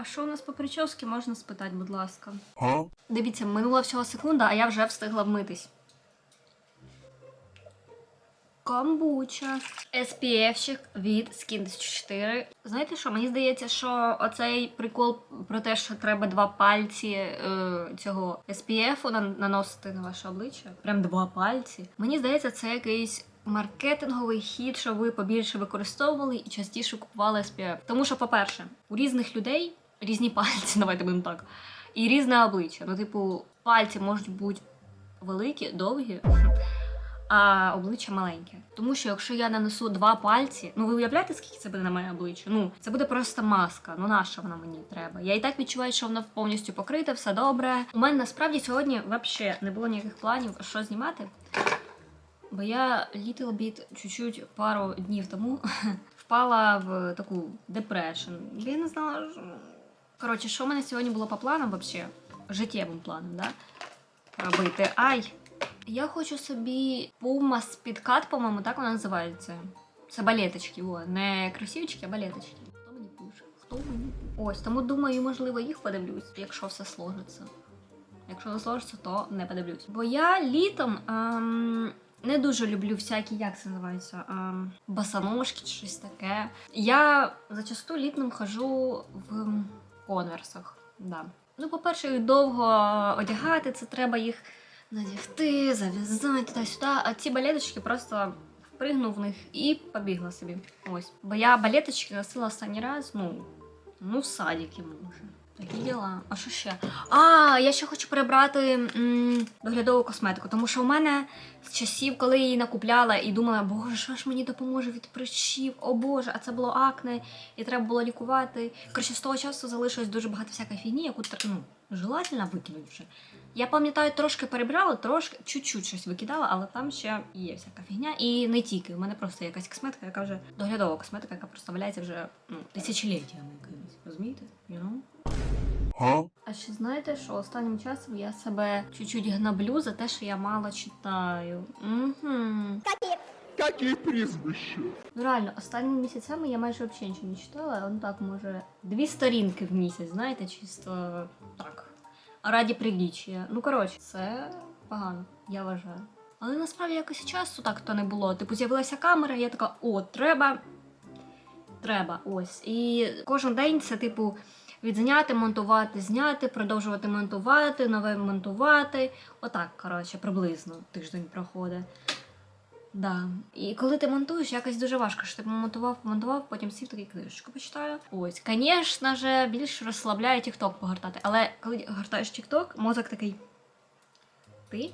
А що у нас по прически, можна спитати, будь ласка. Huh? Дивіться, минула всього секунда, а я вже встигла вмитись. Камбуча. SPF-щик від Skin 14. Знаєте що? Мені здається, що оцей прикол про те, що треба два пальці е, цього SPF на- наносити на ваше обличчя. Прям два пальці. Мені здається, це якийсь. Маркетинговий хід, щоб ви побільше використовували і частіше купували SPF. Тому що, по-перше, у різних людей різні пальці, давайте будемо так, і різне обличчя. Ну, типу, пальці можуть бути великі, довгі, а обличчя маленьке. Тому що якщо я нанесу два пальці, ну ви уявляєте, скільки це буде на моє обличчя? Ну це буде просто маска. Ну наша вона мені треба. Я і так відчуваю, що вона повністю покрита, все добре. У мене насправді сьогодні взагалі не було ніяких планів, що знімати. Бо я little bit, чуть-чуть пару днів тому впала в таку депрешн. Я не знала. що- Коротше, що в мене сьогодні було по планам взагалі? Життєвим планом, да? Робити. Ай! Я хочу собі Puma Speedcat, по-моєму, так вона називається. Це балеточки, о, не кросівочки, а балеточки. Хто мені пише? Хто мені? Ось, тому думаю, можливо, їх подивлюсь, якщо все сложиться. Якщо не сложиться, то не подивлюсь. Бо я літом ем, не дуже люблю всякі, як це називається, ем, босоножки чи щось таке. Я зачасту літом хожу в конверсах. Да. Ну, по-перше, їх довго одягати, це треба їх надягти, зав'язати туди-сюди. А ці балеточки просто впригнув в них і побігла собі. Ось. Бо я балеточки носила останній раз, ну, ну, в садіки може. Діла. А що ще? А, я ще хочу прибрати м, доглядову косметику, тому що у мене з часів, коли я її накупляла і думала, боже, що ж мені допоможе від прищів, о боже, а це було акне, і треба було лікувати. Коротше, з того часу залишилось дуже багато всякої фігні, яку ну, желательно викинути вже. Я пам'ятаю, трошки перебрала, трошки чуть-чуть щось викидала, але там ще є всяка фігня. І не тільки. У мене просто якась косметика, яка вже доглядова косметика, яка проставляється вже ну, тисячоліттями якимись. Розумієте? You know? А ще знаєте, що останнім часом я себе чуть-чуть гнаблю за те, що я мало читаю. Угу. Какие прізвища? Ну реально, останніми місяцями я майже взагалі нічого не читала, ну так, може, дві сторінки в місяць, знаєте, чисто так. Раді приліччя. Ну, коротше, це погано, я вважаю. Але насправді якось часу так то не було. Типу, з'явилася камера, і я така, о, треба. Треба, ось. І кожен день це, типу, відзняти, монтувати, зняти, продовжувати монтувати, нове монтувати. Отак, коротше, приблизно тиждень проходить. Да. І коли ти монтуєш, якось дуже важко, що ти помонтував, помонтував, потім сів такий книжечку почитаю. Ось, звісно ж, більш розслабляє TikTok погортати. Але коли гортаєш TikTok, мозок такий. Ти?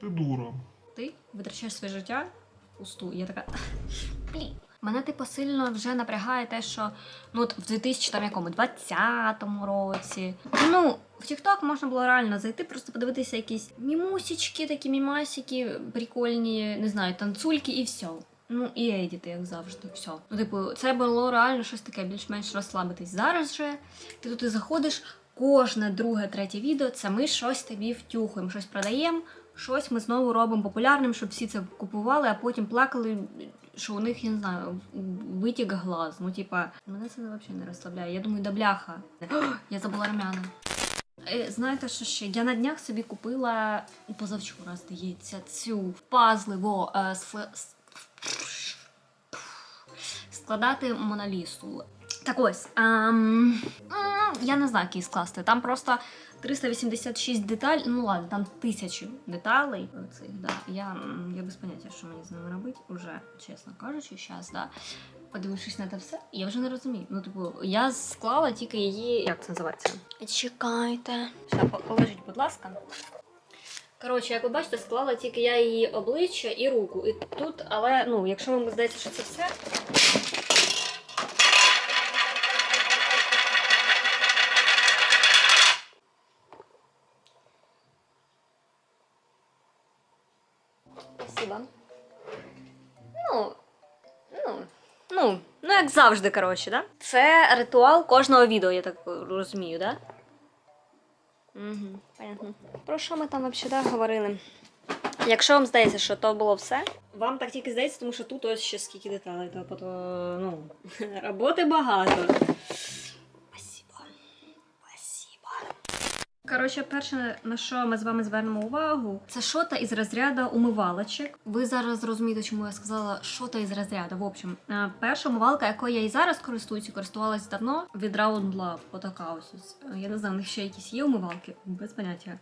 Ти дура. Ти витрачаєш своє життя пусту. І я така. Блін. Мене типу сильно вже напрягає те, що ну от в 2020 році. Ну, в TikTok можна було реально зайти, просто подивитися якісь мімусічки, такі мімасики, прикольні, не знаю, танцульки і все. Ну, і едіти, як завжди, все. Ну, типу, це було реально щось таке, більш-менш розслабитись. Зараз же ти туди заходиш, кожне друге, третє відео це ми щось тобі втюхуємо, щось продаємо, щось ми знову робимо популярним, щоб всі це купували, а потім плакали, що у них, я не знаю, витік глаз. Ну, типа, мене це взагалі не розслабляє. Я думаю, да бляха. О, я забула румяна. Е, Знаєте, що ще? Я на днях собі купила позавчора, здається, цю пазливо е, сф- с- складати монолісу. Так ось, ем, я не знаю, який скласти. Там просто 386 деталей, ну ладно, там тисячі деталей. Цих, да. Я, я без поняття, що мені з ними робити, уже, чесно кажучи, зараз, да. Подивившись на це все, я вже не розумію. Ну, типу, я склала тільки її. Як це називається? Чекайте. Ще положіть, будь ласка. Коротше, як ви бачите, склала тільки я її обличчя і руку. І тут, але ну, якщо вам здається, що це все. Завжди, коротше, да? Це ритуал кожного відео, я так розумію, да? Угу, понятно. Про що ми там взагалі да, говорили? Якщо вам здається, що то було все, вам так тільки здається, тому що тут ось ще скільки деталей, то, то ну, роботи багато. Коротше, перше, на що ми з вами звернемо увагу, це шота із розряду умивалочок. Ви зараз зрозумієте, чому я сказала шота із розряду. В общем, е, перша умивалка, якою я і зараз користуюся, користувалась давно від Round Lab. Отака ось. Е, Я не знаю, в них ще якісь є умивалки, без поняття.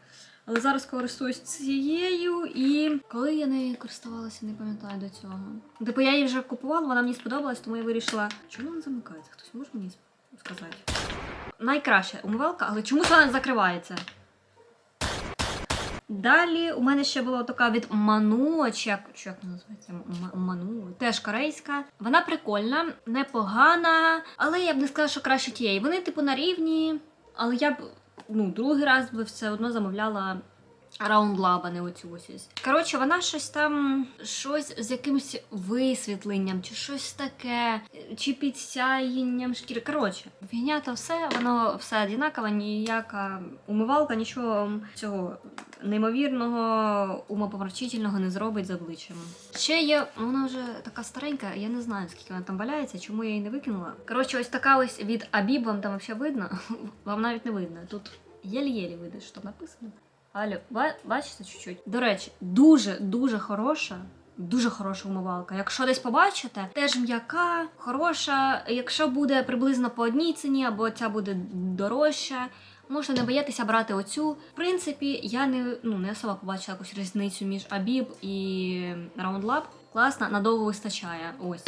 Але зараз користуюсь цією, і коли я нею користувалася, не пам'ятаю до цього. Типу я її вже купувала, вона мені сподобалась, тому я вирішила, чому вона замикається? Хтось може мені сказати? Найкраща умивалка, але чомусь вона не закривається. Далі у мене ще була така від Ману, чи як, чи як називається? Ману, теж корейська. Вона прикольна, непогана, але я б не сказала, що краще тієї. Вони, типу, на рівні, але я б ну, другий раз би все одно замовляла Раунд Лаба, не оцю ось. Коротше, вона щось там, щось з якимось висвітленням, чи щось таке, чи підсяєнням шкіри. Коротше, фігня то все, воно все однаково, ніяка умивалка, нічого цього неймовірного, умопомрачительного не зробить з обличчям. Ще є, вона вже така старенька, я не знаю, скільки вона там валяється, чому я її не викинула. Коротше, ось така ось від Абіб, вам там взагалі видно? Вам навіть не видно. Тут єлі-єлі видно, що там написано. Ба- бачите чуть-чуть? До речі, дуже дуже хороша. Дуже хороша умивалка. Якщо десь побачите, теж м'яка, хороша. Якщо буде приблизно по одній ціні, або ця буде дорожча, можете не боятися брати оцю. В принципі, я не, ну, не особо побачила якусь різницю між Абіб і Round Lab. Класно, надовго вистачає. Ось.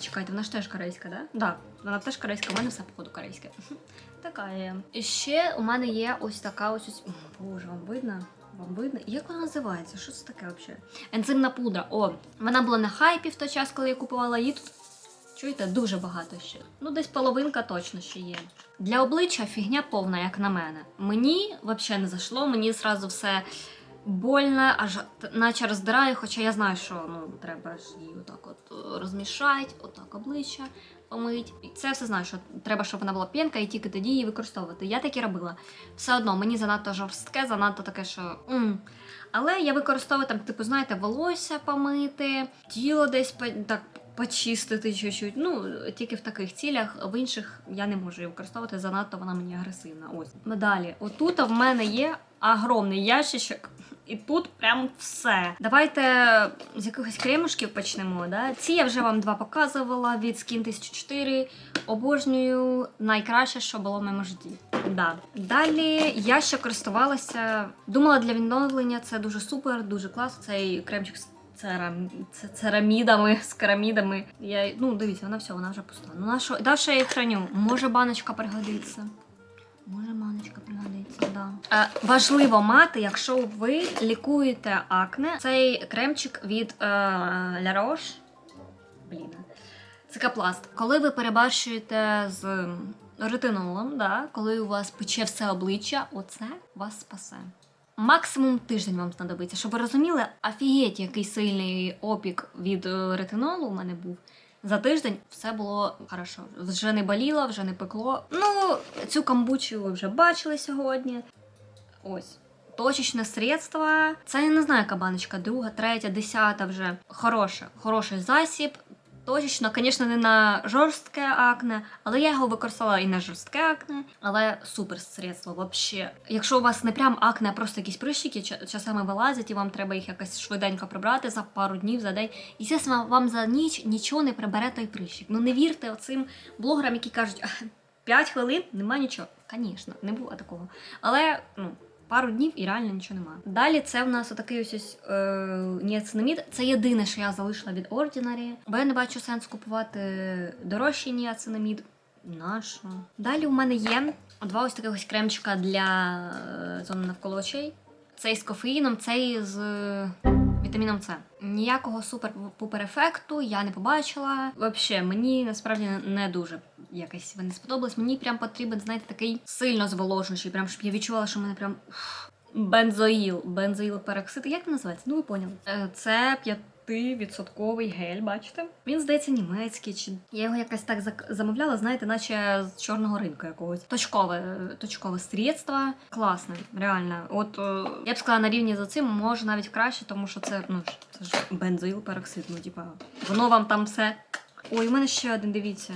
Чекайте, вона ж теж корейська, да? Да, вона теж корейська, у мене все походу корейське. Така є. І ще у мене є ось така ось ось. Боже, вам видно? Вам видно? Як вона називається? Що це таке взагалі? Ензимна пудра. О, вона була на хайпі в той час, коли я купувала її тут. Чуєте, дуже багато ще. Ну, десь половинка точно ще є. Для обличчя фігня повна, як на мене. Мені взагалі не зайшло, мені зразу все больно, аж наче роздирає, хоча я знаю, що ну, треба ж її отак от е, розмішати, отак обличчя помить. І це все знаю, що треба, щоб вона була п'янка, і тільки тоді її використовувати. Я так і робила. Все одно мені занадто жорстке, занадто таке, що. м Але я використовую там, типу, знаєте, волосся помити, тіло десь так почистити чуть-чуть. Ну, тільки в таких цілях, в інших я не можу її використовувати, занадто вона мені агресивна. Ось. Далі, отут в мене є огромний ящичок. І тут прям все. Давайте з якихось кремушків почнемо. Да? Ці я вже вам два показувала від Skin 1004. Обожнюю найкраще, що було в моєму житті. Да. Далі я ще користувалася. Думала для відновлення це дуже супер, дуже клас. Цей кремчик з церам... церамідами, з керамідами. Я, ну, дивіться, вона все, вона вже пуста. Ну, на що? Да, що я їх храню? Може, баночка пригодиться. Може, маночка пригодиться, да. Е, важливо мати, якщо ви лікуєте акне, цей кремчик від е, La Roche. Блін. Цикапласт. Коли ви перебарщуєте з ретинолом, да, коли у вас пече все обличчя, оце вас спасе. Максимум тиждень вам знадобиться. Щоб ви розуміли, офігеть, який сильний опік від е, ретинолу у мене був. За тиждень все було хорошо. Вже не боліло, вже не пекло. Ну, цю камбучу ви вже бачили сьогодні. Ось. Точечне средство. Це я не знаю, яка баночка, друга, третя, десята вже. Хороше, хороший засіб. Точечно, звісно, не на жорстке акне, але я його використала і на жорстке акне, але супер средство вообще. Якщо у вас не прям акне, а просто якісь прищики часами вилазять, і вам треба їх якось швиденько прибрати за пару днів, за день. І звісно, вам за ніч нічого не прибере той прищик. Ну не вірте оцим блогерам, які кажуть, 5 хвилин нема нічого. Звісно, не було такого. Але ну. Пару днів і реально нічого немає. Далі це в нас отакий ось ось е, ніацинамід. Це єдине, що я залишила від Ordinary, бо я не бачу сенс купувати дорожчий ніацинамід. Нащо? Далі у мене є два ось таких ось кремчика для е, зони навколо очей. Цей з кофеїном, цей з вітаміном С. Ніякого супер-пупер ефекту я не побачила. Взагалі, мені насправді не дуже якось вони сподобались. Мені прям потрібен, знаєте, такий сильно зволожуючий, прям щоб я відчувала, що мене прям уф, бензоїл, бензоїл пероксид. Як він називається? Ну ви поняли. Е, Це 5% гель, бачите? Він здається німецький, чи я його якось так замовляла, знаєте, наче з чорного ринку якогось. Точкове, точкове средство. Класне, реально. От е, я б сказала, на рівні за цим може навіть краще, тому що це, ну, це ж бензоїл пероксид, ну, типа, воно вам там все. Ой, у мене ще один, дивіться.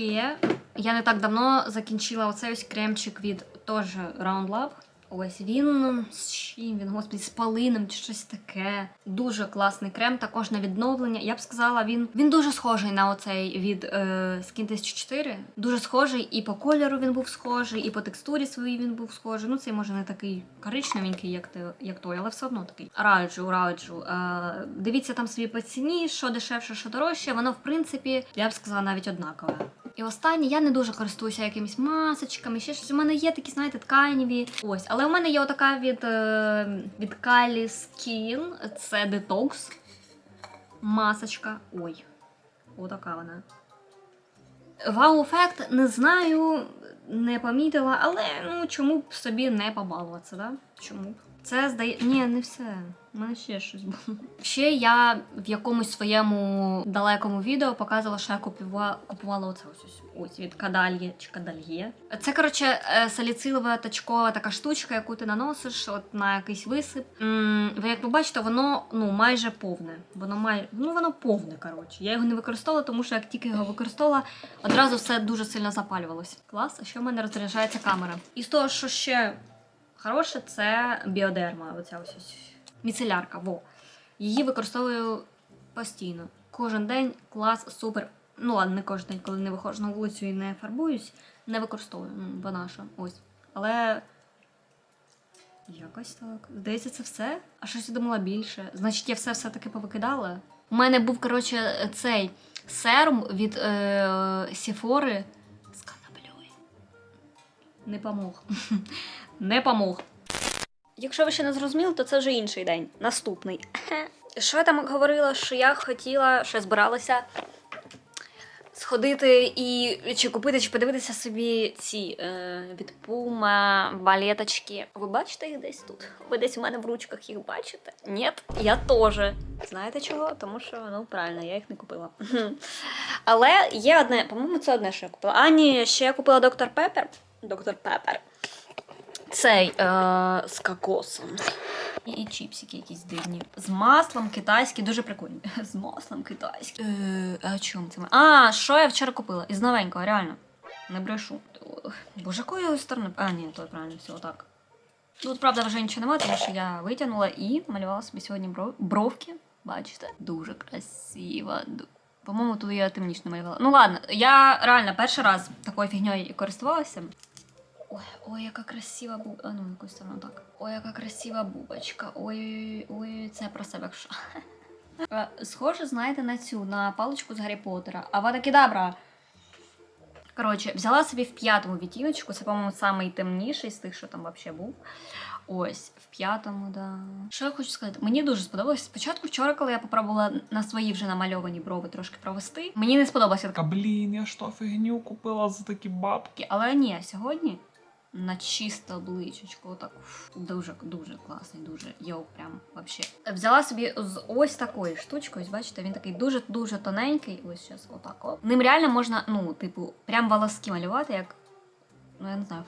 Ще я не так давно закінчила оцей ось кремчик від теж Round Love. Ось він з чим він, господи, з полином чи щось таке. Дуже класний крем, також на відновлення. Я б сказала, він, він дуже схожий на оцей від е, Skin 1004. Дуже схожий, і по кольору він був схожий, і по текстурі своїй він був схожий. Ну, цей може не такий коричневенький, як, те, як той, але все одно такий. Раджу, раджу. Е, дивіться там собі по ціні, що дешевше, що дорожче. Воно, в принципі, я б сказала, навіть однакове. І останнє, я не дуже користуюся якимись масочками, ще щось. У мене є такі, знаєте, тканеві. Ось, але у мене є отака від, е, від Kali Skin, це детокс. Масочка. Ой, отака вона. Вау-ефект не знаю, не помітила, але ну чому б собі не побалуватися, да? Чому б? Це здає. Ні, не все. У мене ще щось було. Ще я в якомусь своєму далекому відео показувала, що я купувала, купувала оце ось ось, від Кадальє чи Кадальє. Це, коротше, е, саліцилова точкова така штучка, яку ти наносиш от на якийсь висип. Ви як ви бачите, воно ну майже повне. Воно має ну воно повне. Коротше. Я його не використовувала, тому що як тільки його використовувала, одразу все дуже сильно запалювалось. Клас, а ще в мене розряджається камера. І з того, що ще хороше, це біодерма. Оця ось міцелярка. Во. Її використовую постійно. Кожен день клас, супер. Ну ладно, не кожен день, коли не виходжу на вулицю і не фарбуюсь, не використовую. Вона що, ось. Але. Якось так. Здається, це все. А щось я думала більше. Значить, я все все-таки повикидала. У мене був, коротше, цей серум від е, Сіфори з канаблею. Не помог. не помог. Якщо ви ще не зрозуміли, то це вже інший день. Наступний. Що я там говорила, що я хотіла, що я збиралася сходити і чи купити, чи подивитися собі ці е, від Puma балеточки. Ви бачите їх десь тут? Ви десь у мене в ручках їх бачите? Ні, я теж. Знаєте чого? Тому що ну правильно, я їх не купила. Але є одне, по-моєму, це одне, що я купила. А ні, ще я купила доктор Пеппер. Доктор Пеппер. Цей е, з кокосом. І, чіпсики якісь дивні. З маслом китайські, дуже прикольні. З маслом китайські. Е, а чому це? А, що я вчора купила? Із новенького, реально. Не брешу. Боже, якої сторони? А, ні, то правильно, все отак. Тут, правда, вже нічого немає, тому що я витягнула і малювала собі сьогодні бров- бровки. Бачите? Дуже красиво. По-моєму, тут я темніше намалювала. Ну ладно, я реально перший раз такою фігньою користувалася. Ой, ой, яка красива буб... А ну, якусь сторону так. Ой, яка красива бубочка. Ой, ой, ой, це про себе якщо. Е, Схоже, знаєте, на цю, на паличку з Гаррі Поттера. Авада Кедабра. Коротше, взяла собі в п'ятому відтіночку. Це, по-моєму, самий темніший з тих, що там взагалі був. Ось, в п'ятому, да. Що я хочу сказати? Мені дуже сподобалось. Спочатку вчора, коли я попробувала на свої вже намальовані брови трошки провести, мені не сподобалася така блін, я що фігню купила за такі бабки. але ні, сьогодні на чисте обличчячко, отак дуже дуже класний, дуже йоу, прям вообще. Взяла собі з ось такої штучки, ось бачите, він такий дуже дуже тоненький. Ось зараз отак. От. Ним реально можна, ну, типу, прям волоски малювати, як ну я не знаю.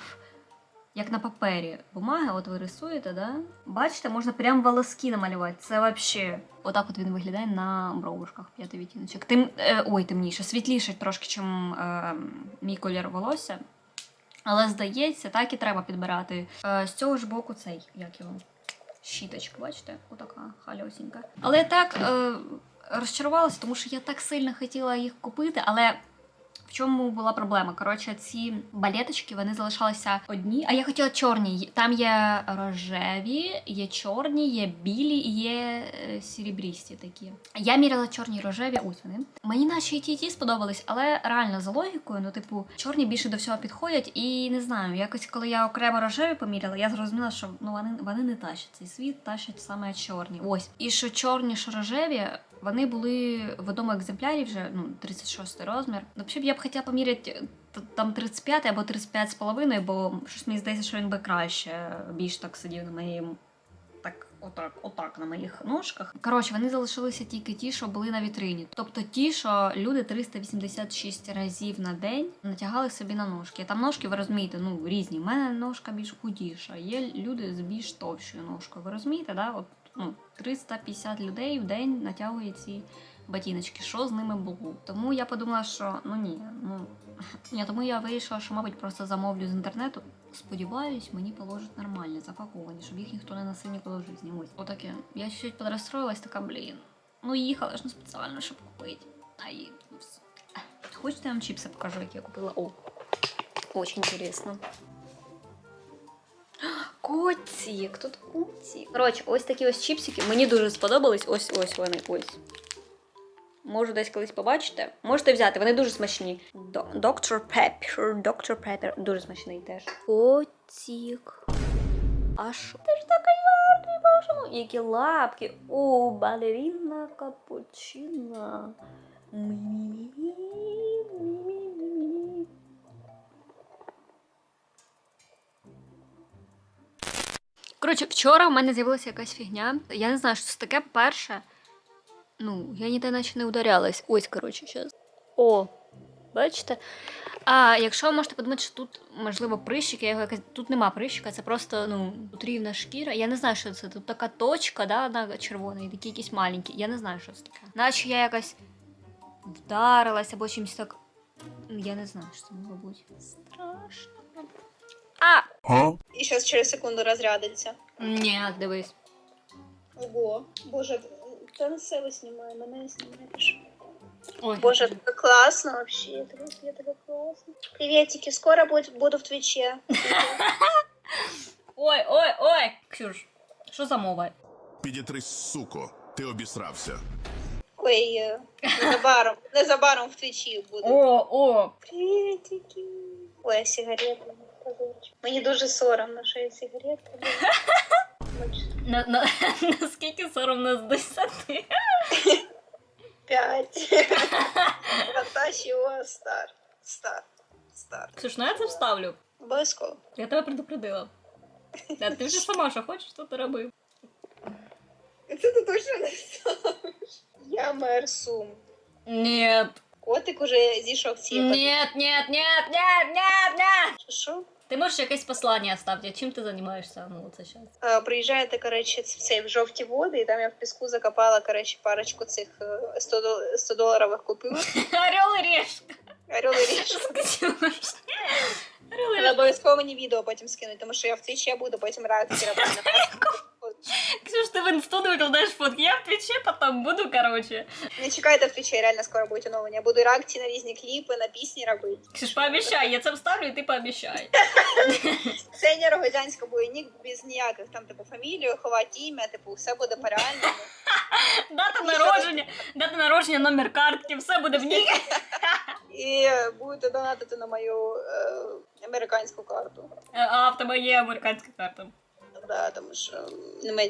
Як на папері бумаги, от ви рисуєте, да? Бачите, можна прям волоски намалювати. Це вообще. Отак от він виглядає на бровушках п'ятий відтіночок. Тим, е, ой, темніше, світліше трошки, чим е, мій колір волосся. Але здається, так і треба підбирати. Е, з цього ж боку цей, як його, щіточка, бачите? Отака халюсінька. Але так е, розчарувалася, тому що я так сильно хотіла їх купити, але. В чому була проблема? Коротше, ці балеточки вони залишалися одні. А я хотіла чорні. Там є рожеві, є чорні, є білі і є е, такі. Я міряла чорні рожеві. Ось вони. Мені наче і ті, ті сподобались, але реально за логікою, ну типу, чорні більше до всього підходять, і не знаю, якось коли я окремо рожеві поміряла, я зрозуміла, що ну вони, вони не тащать цей світ, тащать саме чорні. Ось. І що чорні, що рожеві, вони були в одному екземплярі вже ну 36 розмір. Взагалі я б хотіла поміряти там 35 або 35 з половиною, бо щось мені здається, що він би краще більш так сидів на. Так, отак, отак на моїх ножках. Коротше, вони залишилися тільки ті, що були на вітрині. Тобто ті, що люди 386 разів на день натягали собі на ножки. Там ножки, ви розумієте, ну різні. У мене ножка більш худіша. Є люди з більш товщою ножкою. Ви розумієте, да? От, ну, 350 людей в день натягує ці ботиночки, що з ними було. Тому я подумала, що ну ні, ну ні, тому я вирішила, що, мабуть, просто замовлю з інтернету. Сподіваюсь, мені положать нормальні, запаковані, щоб їх ніхто не носив ніколи в житті. Ось отаке. Я чуть подрастроилась, така, блін. Ну їхала ж не спеціально, щоб купити. А і ну. Хочете я вам чіпси покажу, які я купила? О, очень интересно. Котик, тут котик. Коротше, ось такі ось чіпсики. Мені дуже сподобались. Ось ось вони, ось. Можу десь колись побачите. Можете взяти, вони дуже смачні. Доктор Pepper, Доктор Pepper, дуже смачний теж. Котик. А що? Ти ж така гарний, боже мой. Які лапки. О, балерина капучина. Мі-мі-мі-мі-мі-мі. Коротше, вчора в мене з'явилася якась фігня. Я не знаю, що це таке перше. Ну, я ніде наче не ударялась. Ось, коротше, зараз. О, бачите? А якщо ви можете подумати, що тут, можливо, прищик, я його якось. Тут нема прищика, це просто ну, тут рівна шкіра. Я не знаю, що це. Тут така точка, да, вона червона, і такі якісь маленькі. Я не знаю, що це таке. Наче я якась вдарилась або чимось так. Ну, Я не знаю, що це могло бути. Страшно. А! І зараз через секунду розрядиться. Ні, дивись. Ого, боже, та на себе знімає, мене не знімаєш. Ой, Боже, так классно вообще, я так, я так классно. Приветики, скоро будет, буду в Твиче. Ой, ой, ой! Ксюш, що за мова? Підітрись, суко, ти обісрався. Ой, е, незабаром, незабаром в Твичі буду. О, о! Приветики. Ой, позорчик. Мені дуже соромно, що я сигаретка. На, на, наскільки соромно з десяти? П'ять. Наташі стар. Стар. Стар. Ксюш, ну я це вставлю. Обов'язково. Я тебе предупредила. Да, ти вже сама що хочеш, то ти роби. Це ти точно не ставиш. Я мер Сум. Нет. Котик уже зійшов ці. Нет, нет, нет, нет, нет, нет. Що, Що? Ти можеш якесь послання оставити, чим ти займаєшся? Ну, це зараз. Е, Приїжджаєте, коротше, в цей в жовті води, і там я в піску закопала, коротше, парочку цих е, 100, дол- 100 доларових купюр. Орел і решка. Орел і решка. Орел і решка. обов'язково мені відео потім скинуть, тому що я в твічі буду потім реакції робити Ксюш, ти в інсту не викладаєш фотки. Я в твічі потім буду, короче. Не чекайте в твічі, реально скоро будуть оновлення. Я буду реакції на різні кліпи, на пісні робити. Ксюш, пообіцяй, я це вставлю, і ти пообіцяй. Ксенія Рогозянська буде нік без ніяких там, типу, фамілію, ховати ім'я, типу, все буде по-реальному. Дата народження, дата народження, номер картки, все буде в ній. І будете донатити на мою е, американську карту. А в тебе є американська карта. Да, тому що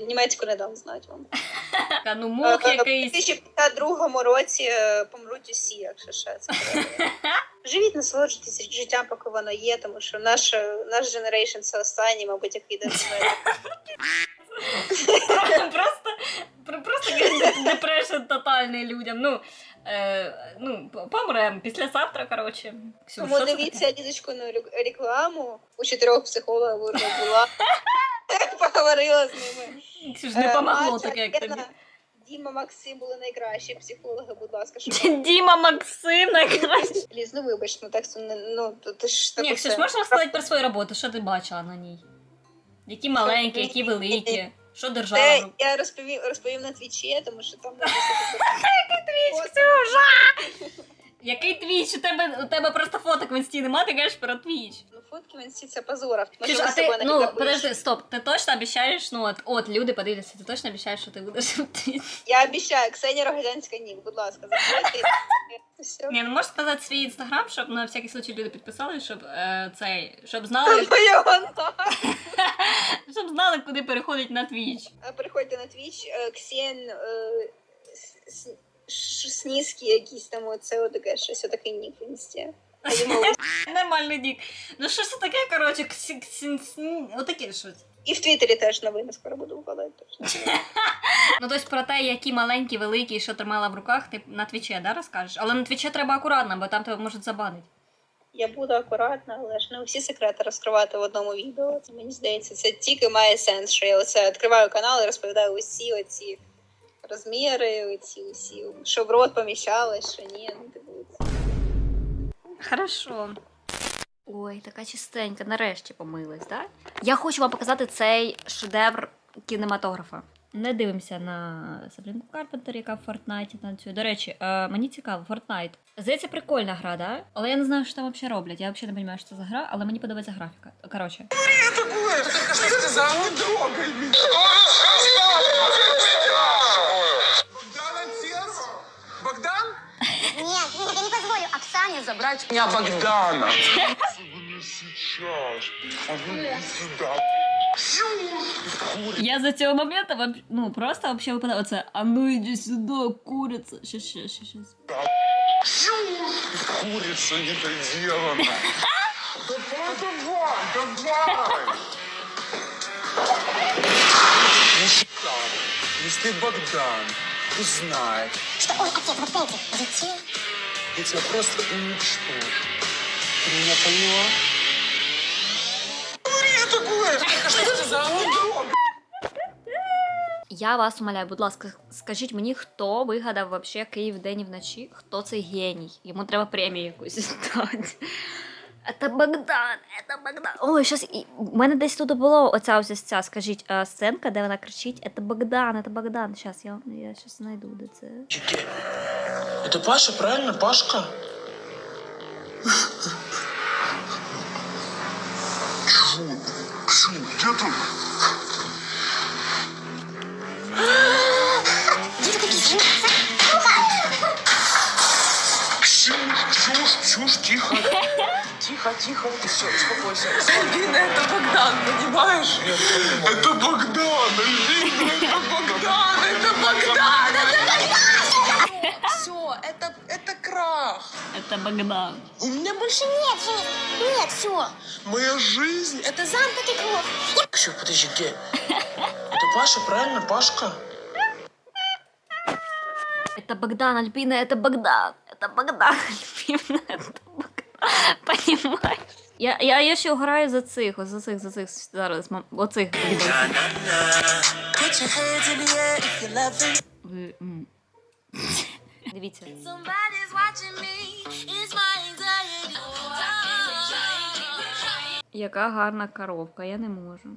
німецьку не дам знати вам. Така, ну Е, мох е, В 2052 році е, помруть усі, якщо ще це. Живіть, насолоджуйтесь життям, поки воно є, тому що наш, е, наш generation це останній, мабуть, який йде. Просто, про- просто якийсь депрешн тотальний людям. Ну, е, ну, помрем післязавтра, коротше. Ксюш, Тому дивіться дідочкину рек- рекламу. У чотирьох психологів була. Поговорила з ними. Ксюш, не Е, помогло Маша, таке, як тобі. Діма, Максим були найкращі психологи, будь ласка, щоб Діма Максим найкраще. Ліз, ну вибач, ну так не ну то ти ж Ні, таку Ксюш, можеш розказати про свою роботу? Що ти бачила на ній? Які маленькі, які великі? Що держава? Це я розповів розповів на твічі, тому що там Твіч, Ксюша! Який твіч? У тебе, у тебе просто фоток в інсті нема, ти кажеш про твіч. ну фотки в інсті це позоров. Ксюш, ви а ти, ну, подожди, стоп, ти точно обіцяєш, ну, от, от, люди подивляться, ти точно обіцяєш, що ти будеш в твіч? Я обіцяю, Ксенія Рогозянська нік, будь ласка, заходьте. Все. Ні, ну можеш сказати свій інстаграм, щоб на всякий случай люди підписали, щоб е, цей, щоб знали, щоб знали, куди переходить на твіч. Переходьте на твіч, е, Ксен е, С- С- Ш- Сніський якийсь там, оце отаке, щось отакий нік в інсті. Нормальний дік. Ну що це таке, коротше, отаке щось. І в Твіттері теж новини скоро буду викладати. Ну, тобто про те, які маленькі, великі, що тримала в руках, ти на твічі, да, розкажеш? Але на твічі треба акуратно, бо там тебе можуть забанити. Я буду акуратна, але ж не всі секрети розкривати в одному відео. Мені здається, це тільки має сенс, що я оце відкриваю канал і розповідаю усі оці розміри, ці усі, що в рот поміщалось, що ні. Ну, типу, Хорошо. Ой, така чистенька, нарешті помилась, так? Я хочу вам показати цей шедевр кінематографа. Не дивимося на Сабрінку Карпентер, яка в Фортнайті танцює. До речі, е, мені цікаво, Фортнайт. Здається, прикольна гра, да? Але я не знаю, що там взагалі роблять. Я взагалі не розумію, що це за гра, але мені подобається графіка. Коротше, Богдан Оксане забрать Меня Богдана. я за цього моменту вообще- ну просто вообще випадає оце. А ну іди сюди, куриця. Щас, щас, щас, щас. Курица недоделана. Давай, давай, давай. Если Богдан узнает, Что он отец вот этих детей. Я тебя просто уничтожу. Ты меня поняла? Говори такое! Что это за угроза? Я вас умоляю, будь ласка, скажіть мені, хто вигадав вообще Київ день і вночі? Хто цей геній? Йому треба премію якусь дати. Це Богдан, це Богдан. Ой, щас, і- у мене десь тут було оця ось ця, скажіть, сценка, де вона кричить, це Богдан, це Богдан. Щас, я, я щас знайду, де це. Это Паша, правильно? Пашка? Где такой пиздец? Ксюш, Ксюш, Ксюш, тихо. Тихо, тихо. Все, успокойся. Альбина, это Богдан, понимаешь? Это Богдан, Альбина, это Богдан, это Богдан, это Богдан. Все, это, это крах. Це Богдан. У меня больше Нет, жизнь. Нет, все. Моя жизнь. Это... Это замкнутый круг. Ксю, подожди, где? Это Паша, правильно? Пашка? Это Богдан, Альпина, это Богдан. Это Богдан, Альпина, это Богдан. Понимаешь? Я, я, я ще граю за цих, за цих, за цих зараз, мам- оцих. Ви, м. Дивіться. Яка гарна коровка, я не можу.